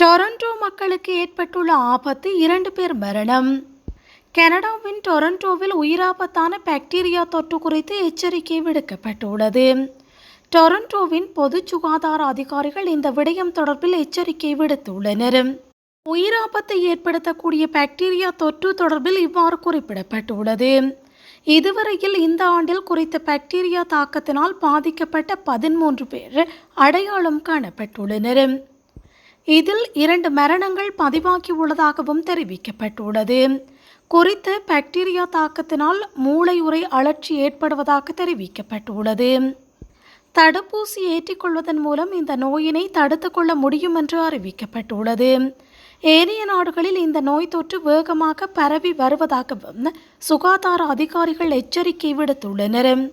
Toronto மக்களுக்கு ஏற்பட்டுள்ள ஆபத்து இரண்டு பேர் மரணம். கனடாவின் டொரண்டோவில் உயிராபத்தான பாக்டீரியா தொற்று குறித்து எச்சரிக்கை விடுக்கப்பட்டுள்ளது. டொரண்டோவின் பொது சுகாதார அதிகாரிகள் இந்த விடயம் தொடர்பில் எச்சரிக்கை விடுத்துள்ளனர். உயிராபத்தை ஏற்படுத்தக்கூடிய பாக்டீரியா தொற்று தொடர்பில் இவ்வாறு குறிப்பிடப்பட்டுள்ளது. இதுவரையில் இந்த ஆண்டில் குறித்த பாக்டீரியா தாக்கத்தினால் பாதிக்கப்பட்ட பதிமூன்று பேர் அடையாளம் காணப்பட்டுள்ளனர். இதில் இரண்டு மரணங்கள் பதிவாகியுள்ளதாகவும் தெரிவிக்கப்பட்டுள்ளது. குறித்த பாக்டீரியா தாக்கத்தினால் மூளையுறை அழற்சி ஏற்படுவதாக தெரிவிக்கப்பட்டுள்ளது. தடுப்பூசி ஏற்றிக்கொள்வதன் மூலம் இந்த நோயினை தடுத்துக்கொள்ள முடியும் என்று அறிவிக்கப்பட்டுள்ளது. ஏனைய நாடுகளில் இந்த நோய் தொற்று வேகமாக பரவி வருவதாகவும் சுகாதார அதிகாரிகள் எச்சரிக்கை விடுத்துள்ளனர்.